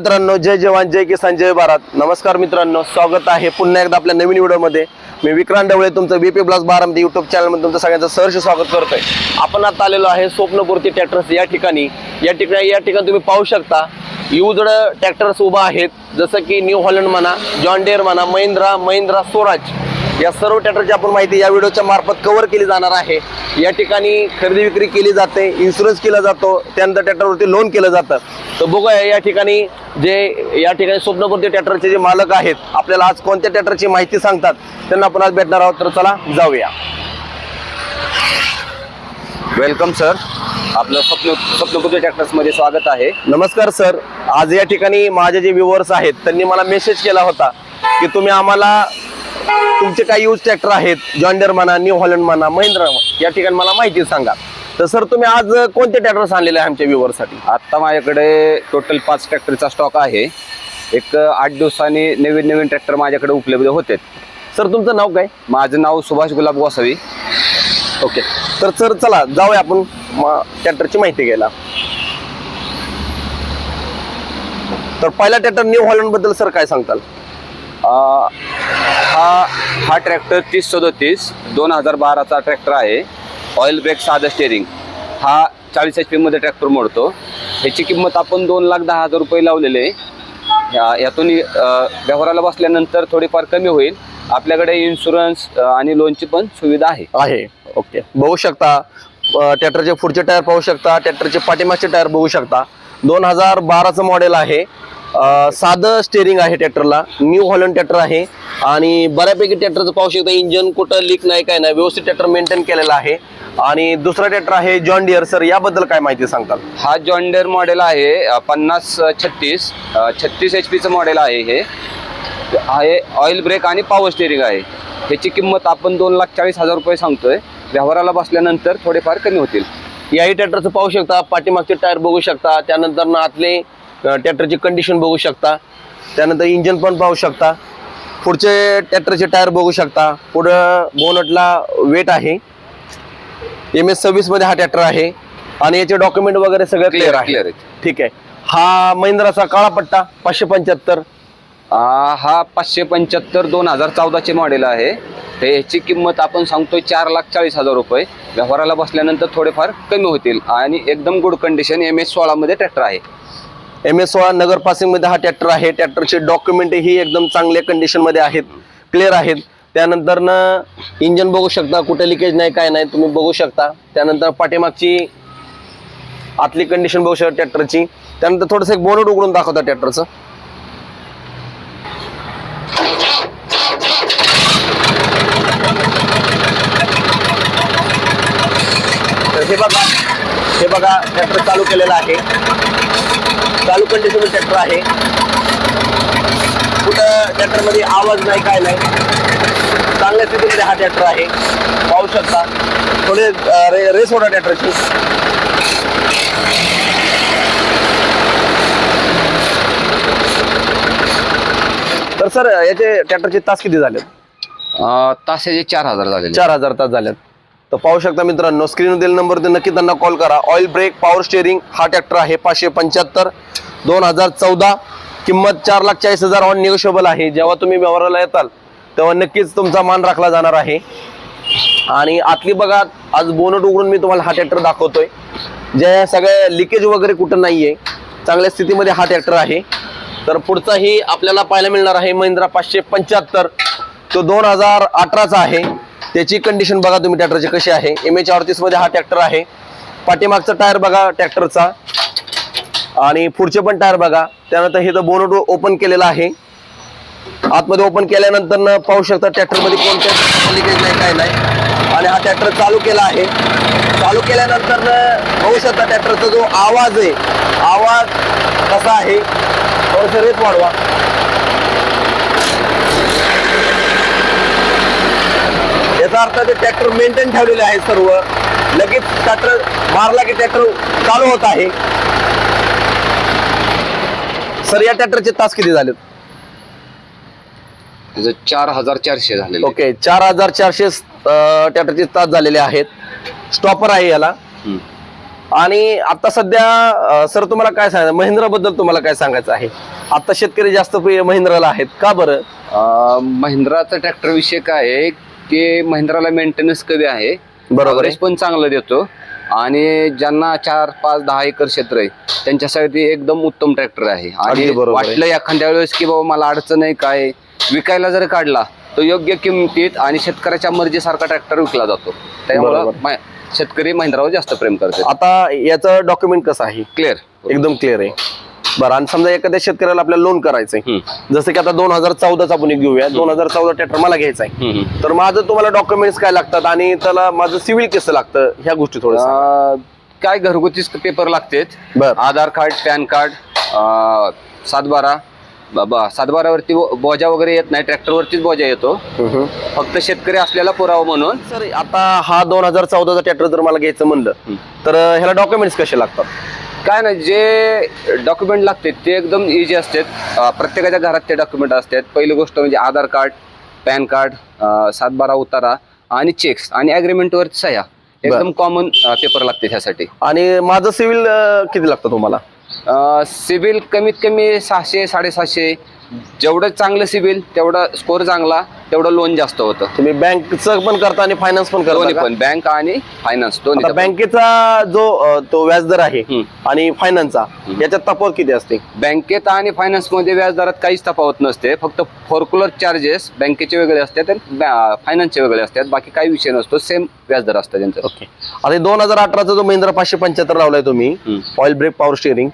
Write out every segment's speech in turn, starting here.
मित्रांनो जय जवान जय किसान जय भारत. नमस्कार मित्रांनो स्वागत आहे पुन्हा एकदा आपल्या नवीन व्हिडिओमध्ये. मी विक्रांत डवळे तुमचं बीपी ब्लॉग बारामती युट्यूब चॅनलमध्ये तुमचं सगळ्यांचं सहर्ष स्वागत करतोय. आपण आता आलेलो आहे स्वप्नपूर्ती ट्रॅक्टर्स या ठिकाणी. या ठिकाणी या ठिकाणी तुम्ही पाहू शकता युजड ट्रॅक्टर्स उभा आहेत. जसं की न्यू हॉलंड म्हणा जॉन डेअर म्हणा महिंद्रा महिंद्रा स्वराज. या सर्व ट्रॅक्टरची आपण माहिती या व्हिडिओच्या मार्फत कव्हर केली जाणार आहे. या ठिकाणी खरेदी विक्री केली जाते इन्शुरन्स केला जातो त्यानंतर ट्रॅक्टरवरती लोन केलं जातं. तर बघूया या ठिकाणी जे या ठिकाणी स्वप्नपूर्ती ट्रॅक्टरचे जे मालक आहेत आपल्याला आज कोणत्या ट्रॅक्टरची माहिती सांगतात त्यांना आपण आज भेटणार आहोत. तर चला जाऊया. वेलकम सर आपलं स्वप्न स्वप्नपूर्ती ट्रॅक्टर्समध्ये स्वागत आहे. नमस्कार सर आज या ठिकाणी माझे जे व्ह्युअर्स आहेत त्यांनी मला मेसेज केला होता की तुम्ही आम्हाला तुमचे काही यूज ट्रॅक्टर आहेत? जॉन्डर म्हणा न्यू हॉलंड म्हणा महिंद्रा या ठिकाणी मला माहिती सांगा. तर सर तुम्ही आज कोणते ट्रॅक्टर्स आणलेले आहे आमच्या व्ह्युअरसाठी आत्ता माझ्याकडे टोटल पाच ट्रॅक्टरचा स्टॉक आहे. एक आठ दिवसांनी नवीन नवीन ट्रॅक्टर माझ्याकडे उपलब्ध होते. सर तुमचं नाव काय? माझं नाव सुभाष गुलाब गोसावी. ओके तर सर चला जाऊया आपण ट्रॅक्टरची माहिती घ्यायला. तर पहिला ट्रॅक्टर न्यू हॉलंडबद्दल सर काय सांगताल? अं, हा हा ट्रॅक्टर तीस सदोतीस दोन हजार बाराचा ट्रॅक्टर आहे. ऑइल ब्रेक साधा स्टेअरिंग हा चाळीस एच पीमध्ये ट्रॅक्टर मोडतो. ह्याची किंमत आपण दोन लाख दहा हजार रुपये लावलेले आहे. यातून व्यवहाराला बसल्यानंतर थोडीफार कमी होईल. आपल्याकडे इन्शुरन्स आणि लोनची पण सुविधा आहे. आहे. ओके. बघू शकता. ट्रॅक्टरचे पुढचे टायर पाहू शकता. ट्रॅक्टरचे पाठीमागचे टायर बघू शकता. दोन हजार बाराचं मॉडेल आहे. साधं स्टेअरिंग आहे ट्रॅक्टरला न्यू हॉलंड ट्रॅक्टर आहे. आणि बऱ्यापैकी ट्रॅक्टरचं पाहू शकता इंजन कुठं लीक नाही काय नाही. व्यवस्थित ट्रॅक्टर मेंटेन केलेला आहे. आणि दुसरा ट्रॅक्टर आहे जॉन डिअर सर याबद्दल काय माहिती सांगताल? हा जॉन्डर मॉडेल आहे पन्नास छत्तीस. छत्तीस एच पीचं मॉडेल आहे हे. आहे ऑइल ब्रेक आणि पॉवर स्टेरिंग आहे. ह्याची किंमत आपण दोन लाख चाळीस हजार रुपये सांगतोय. व्यवहाराला बसल्यानंतर थोडेफार कमी होतील. याही ट्रॅक्टरचं पाहू शकता पाठीमागचे टायर बघू शकता. त्यानंतर आतले ट्रॅक्टरची कंडिशन बघू शकता. त्यानंतर इंजन पण पाहू शकता. पुढचे ट्रॅक्टरचे टायर बघू शकता. पुढं बोनटला वेट आहे. एम एस सव्वीसमध्ये हा ट्रॅक्टर आहे. आणि याचे डॉक्युमेंट वगैरे सगळं क्लिअर आहे. ठीक आहे. हा महिंद्राचा काळा पट्टा पाचशे पंच्याहत्तर. हा पाचशे पंच्याहत्तर दोन हजार चौदाचे मॉडेल आहे. तर ह्याची किंमत आपण सांगतोय चार लाख चाळीस हजार रुपये. व्यवहाराला बसल्यानंतर थोडेफार कमी होतील. आणि एकदम गुड कंडिशन एम एस सोळामध्ये ट्रॅक्टर आहे. एम एस सोळा नगर पासिंगमध्ये हा ट्रॅक्टर आहे. ट्रॅक्टरचे डॉक्युमेंटही एकदम चांगल्या कंडिशनमध्ये आहेत. क्लिअर आहेत. त्यानंतर ना इंजन बघू शकता कुठे लिकेज नाही काय नाही तुम्ही बघू शकता. त्यानंतर पाठीमागची आतली कंडिशन बघू शकता ट्रॅक्टरची. त्यानंतर थोडंसं एक बोनट उघडून दाखवता ट्रॅक्टरचं. हे बघा हे बघा ट्रॅक्टर चालू केलेला आहे. चालू कंडिशन ट्रॅक्टर आहे. कुठं ट्रॅक्टरमध्ये आवाज नाही काय नाही. चांगल्या स्थितीमध्ये हा ट्रॅक्टर आहे. पाहू शकता. थोडे रे रेस होता ट्रॅक्टरची तर सर याचे ट्रॅक्टरचे तास किती झाले अ, तासाचे चार हजार झालेले. चार हजार तास झालेत. तर पाहू शकता मित्रांनो स्क्रीन दिलेल्या नंबरवरती नक्की त्यांना कॉल करा. ऑइल ब्रेक पॉवर स्टेअरिंग हा ट्रॅक्टर आहे पाचशे पंच्याहत्तर. दोन हजार चौदा किंमत चार लाख चाळीस हजार ऑन निगोशिएबल आहे. जेव्हा तुम्ही व्यवहाराला येताल तेव्हा नक्कीच तुमचा मान राखला जाणार आहे. आणि आतली बघा आज बोनट उघडून मी तुम्हाला हा ट्रॅक्टर दाखवतोय. ज्या सगळ्या लिकेज वगैरे कुठं नाहीये चांगल्या स्थितीमध्ये हा ट्रॅक्टर आहे. तर पुढचाही आपल्याला पाहायला मिळणार आहे महिंद्रा पाचशे पंच्याहत्तर. तो दोन हजार अठराचा आहे. त्याची कंडिशन बघा तुम्ही ट्रॅक्टरची कशी आहे. एम एच अडतीसमध्ये हा ट्रॅक्टर आहे. पाठीमागचा टायर बघा ट्रॅक्टरचा आणि पुढचे पण टायर बघा. त्यानंतर हे तर बोनट ओपन केलेला आहे. आतमध्ये ओपन केल्यानंतर पाहू शकता ट्रॅक्टरमध्ये कोणत्या लिकेज नाही काय नाही. आणि हा ट्रॅक्टर चालू केला आहे. चालू केल्यानंतर पाहू शकता ट्रॅक्टरचा जो आवाज आहे. आवाज कसा आहे? थोडस रेत वाढवा. याचा अर्थ ते ट्रॅक्टर मेंटेन ठेवलेले आहे सर्व. लगेच ट्रॅक्टर मारला की ट्रॅक्टर चालू होत आहे. सर या ट्रॅक्टरचे तास किती त्याचं चार हजार चारशे झालेले. ओके चार हजार चारशे ट्रॅक्टरचे तास झालेले आहेत. स्टॉपर आहे याला. आणि आता सध्या सर तुम्हाला काय सांगायचं महिंद्रा बद्दल तुम्हाला काय सांगायचं आहे? आता शेतकरी जास्त प्रिय महिंद्राला आहेत. का बरं? महिंद्राचा ट्रॅक्टर विषय काय आहे? की महिंद्राला मेंटेनन्स कमी आहे. बरोबर पण चांगलं देतो. आणि ज्यांना चार पाच दहा एकर क्षेत्र आहे त्यांच्यासाठी एकदम उत्तम ट्रॅक्टर आहे. आणि अगदी बरोबर आहे. वाटलं एखाद्या वेळेस की बाबा मला अडचण आहे काय? विकायला जर काढला तो योग्य किमतीत आणि शेतकऱ्याच्या मर्जीसारखा ट्रॅक्टर विकला जातो. त्यामुळं बरोबर. मा- शेतकरी महिंद्रावर जास्त प्रेम करतात. आता याचं डॉक्युमेंट कसं आहे? क्लिअर एकदम क्लिअर आहे. बरं आणि समजा एखाद्या शेतकऱ्याला आपल्याला लोन करायचंय. जसं की आता दोन हजार चौदाचा आपण एक घेऊया. दोन हजार चौदा ट्रॅक्टर मला घ्यायचा आहे तर माझं तुम्हाला डॉक्युमेंट्स काय लागतात आणि त्याला माझं सिव्हिल कसं लागतं ह्या गोष्टी थोडं काय घरगुतीच पेपर लागतात. बर. आधार कार्ड पॅन कार्ड सातबारा. बाबा सातबारावरती बोजा वगैरे येत नाही ट्रॅक्टरवरतीच बोजा येतो. फक्त शेतकरी असलेला पुरावा म्हणून. सर आता हा दोन हजार चौदाचा ट्रॅक्टर जर मला घ्यायचं म्हणलं. तर ह्याला डॉक्युमेंट्स कसे लागतात? काय नाही जे डॉक्युमेंट लागतात ते एकदम इझी असतात. प्रत्येकाच्या घरात ते डॉक्युमेंट असतात. पहिली गोष्ट म्हणजे आधार कार्ड पॅन कार्ड सातबारा उतारा आणि चेक्स आणि ॲग्रीमेंटवरती सह्या. एकदम कॉमन पेपर लागते ह्यासाठी आणि माझं सिव्हिल किती लागतं तुम्हाला? सिबिल कमीत कमी सहाशे साडेसहाशे जेवढं चांगलं सिबिल तेवढा स्कोर चांगला तेवढं लोन जास्त होतं. तुम्ही बँकचं पण करता आणि फायनान्स पण दोन्ही करता का? पण बँक आणि फायनान्स आता दोन्ही बँकेचा जो अं, तो व्याजदर आहे. आणि फायनान्सचा याच्यात तफावत किती असते? बँकेत आणि फायनान्समध्ये व्याजदरात काहीच तफावत नसते. फक्त फोरक्युलर चार्जेस बँकेचे वेगळे असतात आणि फायनान्सचे वेगळे असतात. बाकी काही विषय नसतो. सेम व्याजदर असतं त्यांचं. ओके आता दोन हजार अठराचा जो महिंद्रा पाचशे पंच्याहत्तर लावलाय तुम्ही हम्म. ऑइल ब्रेक पॉवर स्टिअरिंग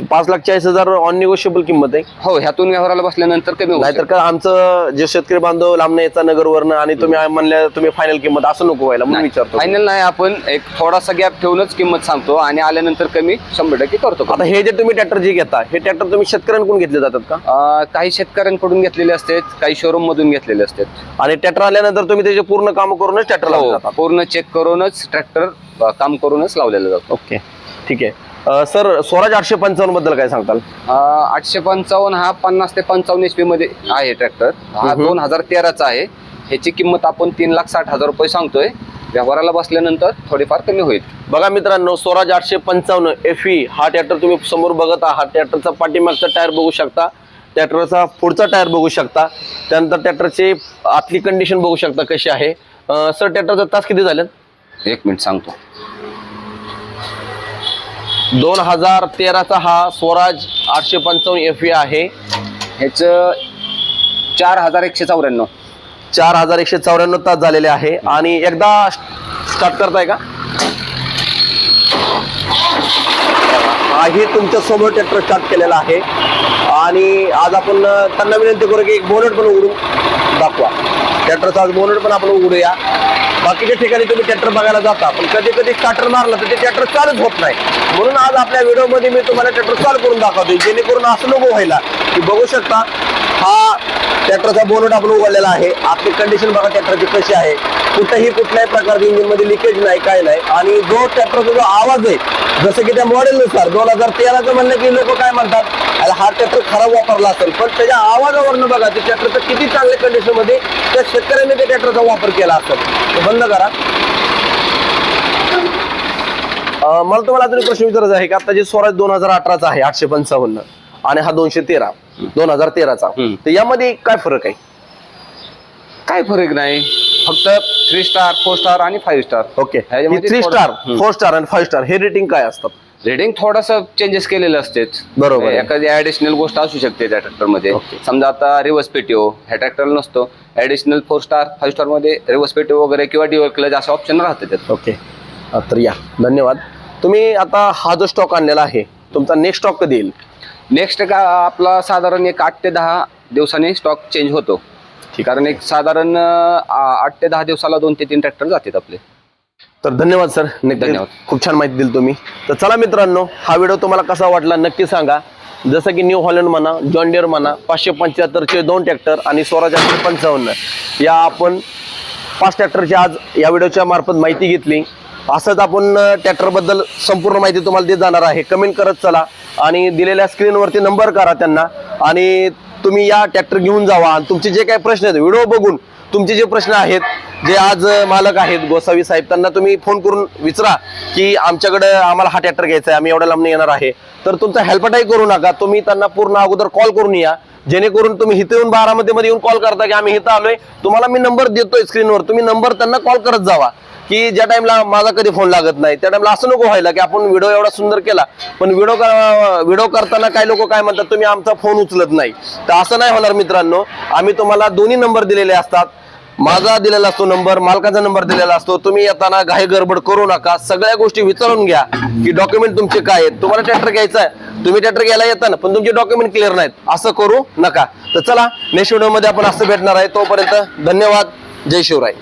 पाच लाख चाळीस हजार ऑन निगोशिएबल किंमत आहे. हो ह्यातून व्यवहाराला बसल्यानंतर कमी होऊ नाहीतर का आमचं जे शेतकरी बांधव लांब याचा नगरवरनं आणि तुम्ही म्हणल्या तुम्ही फायनल किंमत असं नको व्हायला म्हणून विचारतो. फायनल नाही आपण एक थोडासा गॅप ठेवूनच किंमत सांगतो आणि आल्यानंतर कमी शंभर टक्के करतो. आता हे जे तुम्ही ट्रॅक्टर जे घेता हे ट्रॅक्टर तुम्ही शेतकऱ्यांकडून घेतले जातात का? अं, काही शेतकऱ्यांकडून घेतलेले असतात काही शोरूम मधून घेतलेले असतात. आणि ट्रॅक्टर आल्यानंतर तुम्ही त्याचे पूर्ण काम करूनच ट्रॅक्टर हो, पूर्ण चेक करूनच ट्रॅक्टर काम करूनच लावलेलं जातो. ओके ठीक आहे. अं, सर स्वराज आठशे पंचावन्नबद्दल काय सांगताल? अं, आठशे पंचावन्न हा पन्नास ते पंचावन्न एच पी मध्ये आहे ट्रॅक्टर हा दोन हजार तेराचा आहे. ह्याची किंमत आपण तीन लाख साठ हजार रुपये सांगतोय. व्यवहाराला बसल्यानंतर थोडीफार कमी होईल. बघा मित्रांनो स्वराज आठशे पंचावन्न एफ ई हा ट्रॅक्टर तुम्ही समोर बघत आहात. ट्रॅक्टरचा पाठीमागचा टायर बघू शकता. ट्रॅक्टरचा पुढचा टायर बघू शकता. त्यानंतर ट्रॅक्टरची आतली कंडिशन बघू शकता कशी आहे. अं, सर ट्रॅक्टरचा तास किती झाले एक मिनिट सांगतो. दोन हजार तेराचा हा स्वराज आठशे पंचावन्न एफ ए आहे. ह्याचं चार हजार एकशे चौऱ्याण्णव. चार हजार एकशे चौऱ्याण्णव तास झालेले आहे. आणि एकदा स्टार्ट करताय का? हे तुमच्यासमोर ट्रॅक्टर स्टार्ट केलेला आहे. आणि आज आपण त्यांना विनंती करू की एक बोनट पण उघडून दाखवा. ट्रॅक्टरचा आज बोनट पण आपण उघडूया. बाकीच्या ठिकाणी तुम्ही ट्रॅक्टर बघायला जाता पण कधी कधी स्टार्टर मारला तर ते ट्रॅक्टर चालूच होत नाही. म्हणून आज आपल्या व्हिडिओमध्ये मी तुम्हाला ट्रॅक्टर चालू करून दाखवतो जेणेकरून असं नको व्हायला. की बघू शकता हा ट्रॅक्टरचा बोनट आपण उघडलेला आहे. आपली कंडिशन बघा ट्रॅक्टरची कशी आहे. कुठंही कुठल्याही प्रकारची इंजिनमध्ये लिकेज नाही काय नाही. आणि जो ट्रॅक्टरचा जो आवाज आहे जसं की त्या मॉडेलनुसार दोन हजार तेराचं म्हणलं की लोक काय म्हणतात? अरे हा ट्रॅक्टर खराब वापरला असेल पण त्याच्या आवाजावरनं बघा ते ट्रॅक्टरचं किती चांगल्या कंडिशनमध्ये त्या शेतकऱ्यांनी त्या ट्रॅक्टरचा वापर केला असेल. बंद करा. मला तुम्हाला अजून प्रश्न विचारायचा आहे की आता जे स्वराज दोन हजार अठराचा आहे आठशे पंचावन्न आणि हा दोनशे तेरा दोन हजार तेराचा. तर यामध्ये काय फरक आहे? काय फरक नाही. फक्त थ्री स्टार फोर स्टार आणि five star okay. Three star. Four star आणि फाईव्ह स्टार हे रेटिंग काय असतात? रेटिंग थोडस चेंजेस केलेले असते बरोबर आहे. एखादी ऍडिशनल गोष्ट असू शकते त्या ट्रॅक्टरमध्ये. Okay. समजा आता रिव्हर्स पेटिओ ह्या ट्रॅक्टरला नसतो. ऍडिशनल फोर स्टार फाईव्ह स्टारमध्ये रिव्हर्स पेटिओ वगैरे किंवा डिओ क्लच असे ऑप्शन राहते त्यात. ओके. तर या. धन्यवाद. तुम्ही आता हा जो स्टॉक आणलेला आहे तुमचा नेक्स्ट स्टॉक कधी येईल? नेक्स्ट का आपला साधारण एक आठ ते दहा दिवसांनी स्टॉक चेंज होतो. कारण एक साधारण आठ ते दहा दिवसाला दोन ते तीन ट्रॅक्टर जातात आपले. तर धन्यवाद सर. नक्की धन्यवाद. खूप छान माहिती दिली तुम्ही. तर चला मित्रांनो हा व्हिडिओ तुम्हाला कसा वाटला नक्की सांगा. जसं की न्यू हॉलंड म्हणा जॉन डिअर म्हणा पाचशे पंच्याहत्तरचे दोन ट्रॅक्टर आणि स्वराज आठशे पंचावन्न. या आपण पाच ट्रॅक्टरची आज या व्हिडिओच्या मार्फत माहिती घेतली. असंच आपण अं, ट्रॅक्टरबद्दल संपूर्ण माहिती तुम्हाला देत जाणार आहे. कमेंट करत चला आणि दिलेल्या स्क्रीनवरती नंबर करा त्यांना. आणि तुम्ही या ट्रॅक्टर घेऊन जावा. आणि तुमचे जे काही प्रश्न आहेत व्हिडिओ बघून तुमचे जे प्रश्न आहेत जे आज मालक आहेत गोसावी साहेब त्यांना तुम्ही फोन करून विचारा की आमच्याकडे आम्हाला हा ट्रॅक्टर घ्यायचा आहे आम्ही एवढ्या लांब येणार आहे. तर तुमचा हेल्पटाही करू नका तुम्ही त्यांना पूर्ण अगोदर कॉल करून या. जेणेकरून तुम्ही इथे येऊन बारामध्ये मध्ये येऊन कॉल करता की आम्ही इथं आलोय. तुम्हाला मी नंबर देतोय स्क्रीनवर तुम्ही नंबर त्यांना कॉल करत जावा. की ज्या टाइमला माझा कधी फोन लागत नाही त्या टाइमला असं नको व्हायला की आपण व्हिडिओ एवढा सुंदर केला. पण व्हिडिओ व्हिडिओ करताना काही लोक काय म्हणतात तुम्ही आमचा फोन उचलत नाही. तर असं नाही होणार मित्रांनो. आम्ही तुम्हाला दोन्ही नंबर दिलेले असतात. माझा दिलेला असतो नंबर मालकाचा नंबर दिलेला असतो. तुम्ही येताना घाई गडबड करू नका. सगळ्या गोष्टी विचारून घ्या की डॉक्युमेंट तुमचे काय आहेत. तुम्हाला ट्रॅक्टर घ्यायचा आहे. तुम्ही ट्रॅक्टर घ्यायला येताना पण तुमचे डॉक्युमेंट क्लिअर नाहीत. असं करू नका. तर चला नेक्स्ट व्हिडिओमध्ये आपण असं भेटणार आहे. तोपर्यंत धन्यवाद. जय शिवराय.